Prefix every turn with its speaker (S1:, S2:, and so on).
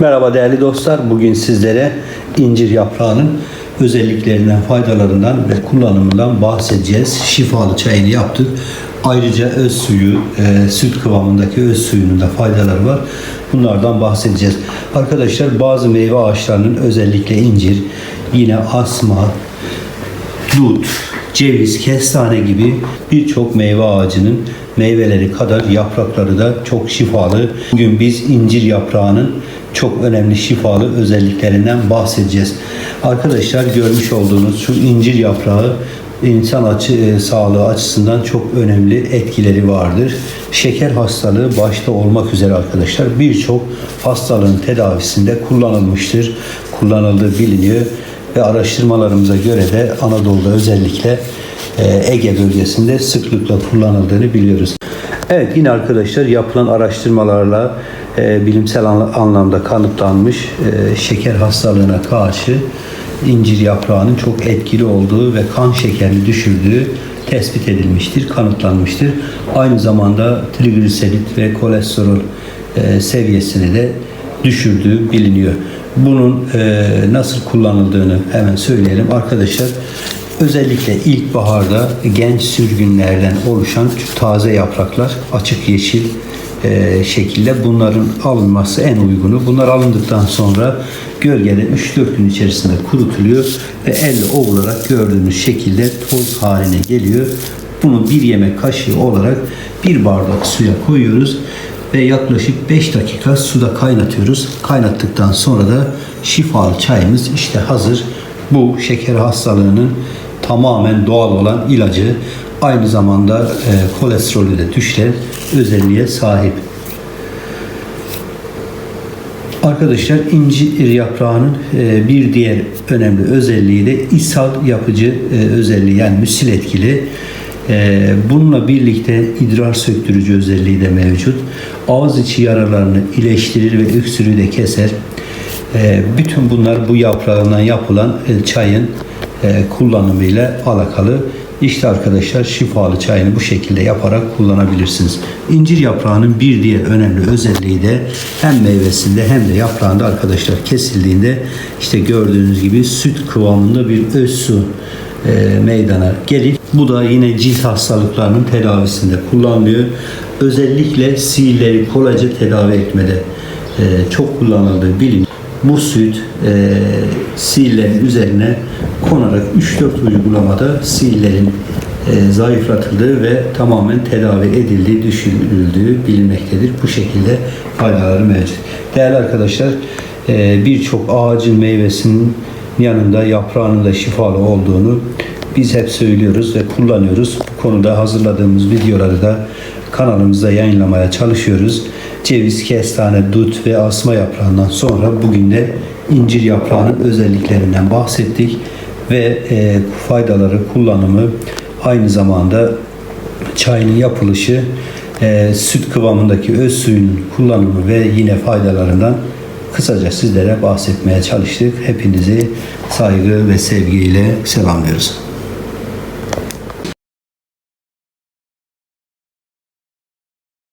S1: Merhaba değerli dostlar. Bugün sizlere incir yaprağının özelliklerinden, faydalarından ve kullanımından bahsedeceğiz. Şifalı çayını yaptık. Ayrıca öz suyu, e, süt kıvamındaki öz suyunun da faydaları var. Bunlardan bahsedeceğiz. Arkadaşlar bazı meyve ağaçlarının özellikle incir, yine asma, dut, ceviz, kestane gibi birçok meyve ağacının meyveleri kadar yaprakları da çok şifalı. Bugün biz incir yaprağının çok önemli şifalı özelliklerinden bahsedeceğiz. Arkadaşlar görmüş olduğunuz şu incir yaprağı insan açı, e, sağlığı açısından çok önemli etkileri vardır. Şeker hastalığı başta olmak üzere arkadaşlar birçok hastalığın tedavisinde kullanılmıştır. Kullanıldığı biliniyor ve araştırmalarımıza göre de Anadolu'da özellikle e, Ege bölgesinde sıklıkla kullanıldığını biliyoruz. Evet yine arkadaşlar yapılan araştırmalarla e, bilimsel anla- anlamda kanıtlanmış e, şeker hastalığına karşı incir yaprağının çok etkili olduğu ve kan şekerini düşürdüğü tespit edilmiştir, kanıtlanmıştır. Aynı zamanda trigliserit ve kolesterol e, seviyesini de düşürdüğü biliniyor. Bunun e, nasıl kullanıldığını hemen söyleyelim. Arkadaşlar özellikle ilkbaharda genç sürgünlerden oluşan taze yapraklar açık yeşil e, şekilde bunların alınması en uygunu. Bunlar alındıktan sonra gölgede 3-4 gün içerisinde kurutuluyor ve elle ovularak gördüğünüz şekilde toz haline geliyor. Bunu bir yemek kaşığı olarak bir bardak suya koyuyoruz ve yaklaşık 5 dakika suda kaynatıyoruz. Kaynattıktan sonra da şifalı çayımız işte hazır. Bu şeker hastalığının tamamen doğal olan ilacı. Aynı zamanda e, kolesterolü de düşüren özelliğe sahip. Arkadaşlar incir yaprağının e, bir diğer önemli özelliği de ishal yapıcı e, özelliği yani müsil etkili. E, Bununla birlikte idrar söktürücü özelliği de mevcut. Ağız içi yaralarını iyileştirir ve öksürüğü de keser. E, Bütün bunlar bu yaprağından yapılan e, çayın e, kullanımıyla alakalı. İşte arkadaşlar şifalı çayını bu şekilde yaparak kullanabilirsiniz. İncir yaprağının bir diğer önemli özelliği de hem meyvesinde hem de yaprağında arkadaşlar kesildiğinde işte gördüğünüz gibi süt kıvamında bir öz su e, meydana gelir. Bu da yine cilt hastalıklarının tedavisinde kullanılıyor. Özellikle sivilleri kolayca tedavi etmede e, çok kullanıldığı biliniyor. Bu süt e, sihirlerin üzerine konarak 3-4 uygulamada sihirlerin e, zayıflatıldığı ve tamamen tedavi edildiği düşünüldüğü bilinmektedir. Bu şekilde faydaları mevcut. Değerli arkadaşlar e, birçok ağacın meyvesinin yanında yaprağının da şifalı olduğunu biz hep söylüyoruz ve kullanıyoruz. Bu konuda hazırladığımız videoları da kanalımızda yayınlamaya çalışıyoruz. Ceviz, kestane, dut ve asma yaprağından sonra bugün de incir yaprağının özelliklerinden bahsettik ve e, faydaları, kullanımı aynı zamanda çayının yapılışı, e, süt kıvamındaki öz suyun kullanımı ve yine faydalarından kısaca sizlere bahsetmeye çalıştık. Hepinizi saygı ve sevgiyle selamlıyoruz.